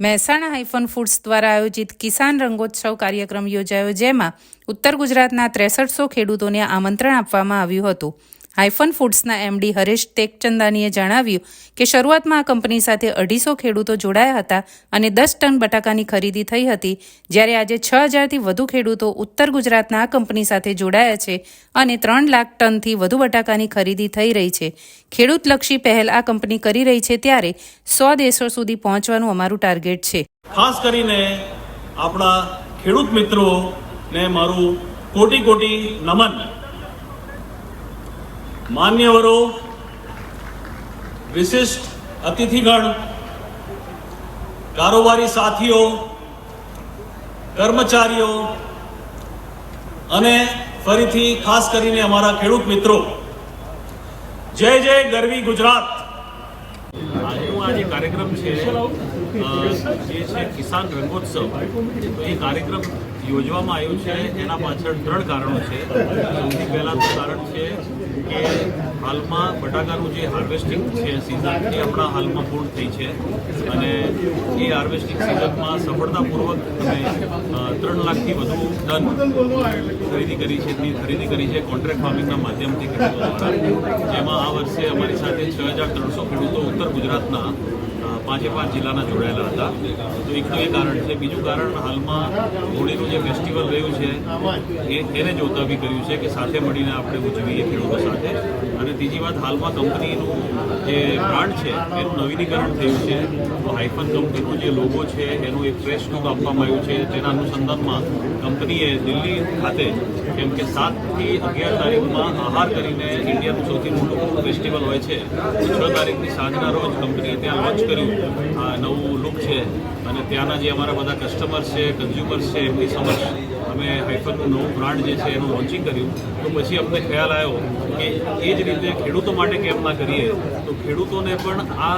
Mehsana hyphen foods દ્વારા આયોજિત કિસાન રંગોત્સવ કાર્યક્રમ યોજાયો, જેમાં ઉત્તર ગુજરાતના ત્રેસઠસો ખેડૂતોને આમંત્રણ આપવામાં આવ્યું હતું. હાઇફન ફૂડ્સના એમડી હરેશ તેકચંદાનીએ જણાવ્યું કે શરૂઆતમાં આ કંપની સાથે અઢીસો ખેડૂતો જોડાયા હતા અને દસ ટન બટાકાની ખરીદી થઈ હતી, જ્યારે આજે છ હજારથી વધુ ખેડૂતો ઉત્તર ગુજરાતના આ કંપની સાથે જોડાયા છે અને ત્રણ લાખ ટનથી વધુ બટાકાની ખરીદી થઈ રહી છે. ખેડૂતલક્ષી પહેલ આ કંપની કરી રહી છે ત્યારે સો દેશો સુધી પહોંચવાનું અમારું ટાર્ગેટ છે. ખાસ કરીને આપણા ખેડૂત મિત્રોને મારું કોટી કોટી નમન. માન્યવરો, વિશિષ્ટ અતિથિગણ, કારોબારી સાથીઓ, કર્મચારીઓ અને ફરીથી ખાસ કરીને અમારા ખેડૂત મિત્રો, જય જય ગરવી ગુજરાત. આજનો આ જે કાર્યક્રમ છે જે છે કિસાન રંગોત્સવ. એ કાર્યક્રમ યોજવામાં આવ્યો છે, એના પાછળ ત્રણ કારણો છે. સૌથી પહેલાં તો કારણ છે કે હાલમાં બટાકાનું જે હાર્વેસ્ટિંગ છે સિઝન એ હમણાં હાલમાં પૂર્ણ થઈ છે, અને એ હાર્વેસ્ટિંગ સિઝનમાં સફળતાપૂર્વક અમે ત્રણ લાખથી વધુ ટન ખરીદી કરી છે એની ખરીદી કરી છે કોન્ટ્રાક્ટ ફાર્મિંગના માધ્યમથી જેમાં આ વર્ષે અમારી સાથે છ હજાર ત્રણસો ખેડૂતો ઉત્તર ગુજરાતના પાંચે પાંચ જિલ્લાના જોડાયેલા હતા. તો એક તો એ કારણ છે, બીજું કારણ હાલમાં હોળીનું જે ફેસ્ટિવલ રહ્યું છે, એ એને જોતા બી કર્યું છે કે સાથે મળીને આપણે ઉજવીએ ખેડૂતો સાથે. અને ત્રીજી વાત, હાલમાં કંપનીનું જે બ્રાન્ડ છે, એનું નવીનીકરણ થયું છે. તો હાઇફન કંપનીનું જે લોગો છે, એનું એક ફ્રેશ લુક આપવામાં આવ્યું છે. તેના અનુસંધાનમાં કંપનીએ દિલ્હી ખાતે કેમ કે સાતથી અગિયાર તારીખમાં આહાર કરીને ઇન્ડિયાનું સૌથી મોટું ફેસ્ટિવલ હોય છે છ તારીખની સાંજના રોજ કંપનીએ ત્યાં લોન્ચ કર્યું આ નવું લુક છે. અને ત્યાંના જે અમારા બધા કસ્ટમર્સ છે કન્ઝ્યુમર્સ છે, એમની સમક્ષ અમે હાઇફનનું નવું બ્રાન્ડ જે છે એનું લોન્ચિંગ કર્યું. તો પછી અમને ખ્યાલ આવ્યો કે એ જ રીતે ખેડૂતો માટે કેમ ના કરીએ, તો ખેડૂતોને પણ આ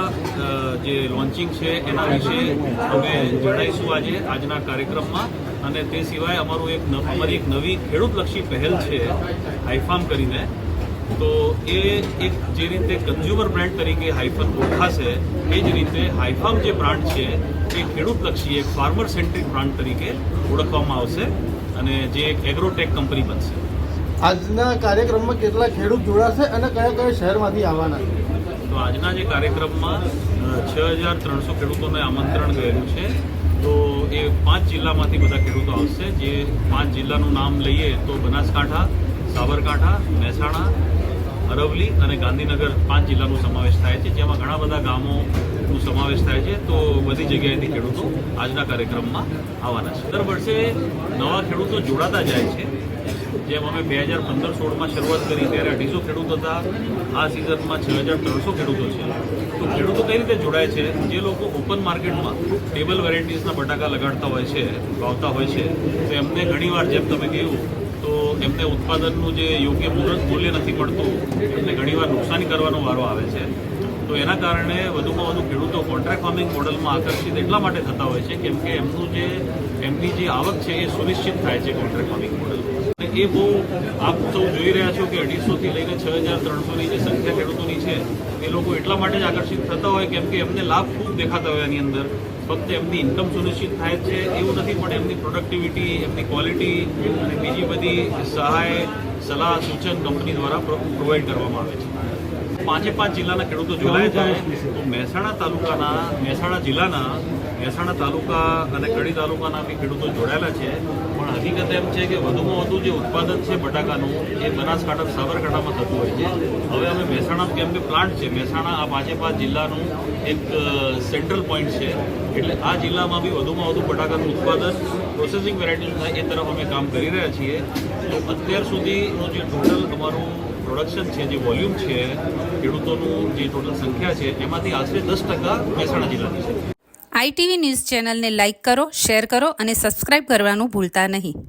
જે લોન્ચિંગ છે એના વિશે અમે જણાવીશું આજે આજના કાર્યક્રમમાં. અને તે સિવાય અમારું એક અમારી એક નવી ખેડૂતલક્ષી પહેલ છે હાઈફાર્મ કરીને. તો એ એક જે રીતે કન્ઝ્યુમર બ્રાન્ડ તરીકે હાઇફન ઓળખાશે, એ જ રીતે હાઇફામ જે બ્રાન્ડ છે એ ખેડૂતલક્ષી એક ફાર્મર સેન્ટ્રિક બ્રાન્ડ તરીકે ઓળખવામાં આવશે. અને જે એક એગ્રોટેક કંપની બનશે. આજના કાર્યક્રમમાં કેટલા ખેડૂત જોડાશે અને કયા કયા શહેરમાંથી આવવાના? છે તો આજના જે કાર્યક્રમમાં છ હજાર ત્રણસો ખેડૂતોને આમંત્રણ ગયેલું છે. તો એ પાંચ જિલ્લામાંથી બધા ખેડૂતો આવશે. જે પાંચ જિલ્લાનું નામ લઈએ તો બનાસકાંઠા સાબરકાંઠા મહેસાણા અરવલી અને ગાંધીનગર પાંચ જિલ્લાનો સમાવેશ થાય છે. જેમાં ઘણા બધા ગામોનો સમાવેશ થાય છે, તો બધી જગ્યાએથી ખેડૂતો આજના કાર્યક્રમમાં આવવાના છે. દર વર્ષે નવા ખેડૂતો જોડાતા જાય છે. જેમ અમે બે હજાર પંદર સોળમાં શરૂઆત કરી, ત્યારે અઢીસો ખેડૂત હતા. આ સિઝનમાં છ હજાર ત્રણસો ખેડૂતો છે. તો ખેડૂતો કઈ રીતે જોડાય છે? જે લોકો ઓપન માર્કેટમાં ટેબલ વેરાયટીઝના બટાકા લગાડતા હોય છે, વાવતા હોય છે, તો એમને ઘણીવાર જેમ તમે કહ્યું, તો એમને ઉત્પાદનનું જે યોગ્ય મૂળ મૂલ્ય નથી મળતું, એમને ઘણીવાર નુકસાની કરવાનો વારો આવે છે. તો એના કારણે વધુમાં વધુ ખેડૂતો કોન્ટ્રાક્ટ ફાર્મિંગ મોડલમાં આકર્ષિત એટલા માટે થતા હોય છે કેમ કે એમનું જે એમની જે આવક છે એ સુનિશ્ચિત થાય છે કોન્ટ્રાક્ટ ફાર્મિંગ મોડલ. અને એ બહુ આપ સૌ જોઈ રહ્યા છો કે અઢીસોથી લઈને છ હજાર ત્રણસોની જે સંખ્યા ખેડૂતોની છે, એ લોકો એટલા માટે જ આકર્ષિત થતા હોય કેમ કે એમને લાભ ખૂબ દેખાતા હોય એની અંદર. ફક્ત એમની ઇન્કમ સુનિશ્ચિત થાય છે એવું નથી, પણ એમની પ્રોડક્ટિવિટી એમની ક્વોલિટી અને બીજી બધી સહાય, સલાહ, સૂચન કંપની દ્વારા પ્રોવાઈડ કરવામાં આવે છે. પાંચે પાંચ જિલ્લાના ખેડૂતો જોડાય જાય તો મહેસાણા તાલુકાના મહેસાણા જિલ્લાના મહેસાણા તાલુકા અને કડી તાલુકાના બી ખેડૂતો જોડાયેલા છે. પણ હકીકત એમ છે કે વધુમાં વધુ જે ઉત્પાદન છે બટાકાનું એ બનાસકાંઠા સાબરકાંઠામાં થતું હોય છે. હવે અમે મહેસાણા કેમ કે પ્લાન્ટ છે મહેસાણા આ પાંચે પાંચ જિલ્લાનું એક સેન્ટ્રલ પોઈન્ટ છે. એટલે આ જિલ્લામાં બી વધુમાં વધુ બટાકાનું ઉત્પાદન પ્રોસેસિંગ વેરાયટીનું થાય એ તરફ અમે કામ કરી રહ્યા છીએ. તો અત્યાર સુધીનું જે ટોટલ અમારું પ્રોડક્શન છે, જે વોલ્યુમ છે, ખેડૂતોનું જે ટોટલ સંખ્યા છે, એમાંથી આશરે દસ ટકા મહેસાણા જિલ્લાની છે. આઈટીવી ન્યૂઝ ચેનલને લાઇક કરો, શેર કરો અને સબસ્ક્રાઇબ કરવાનું ભૂલતા નહીં.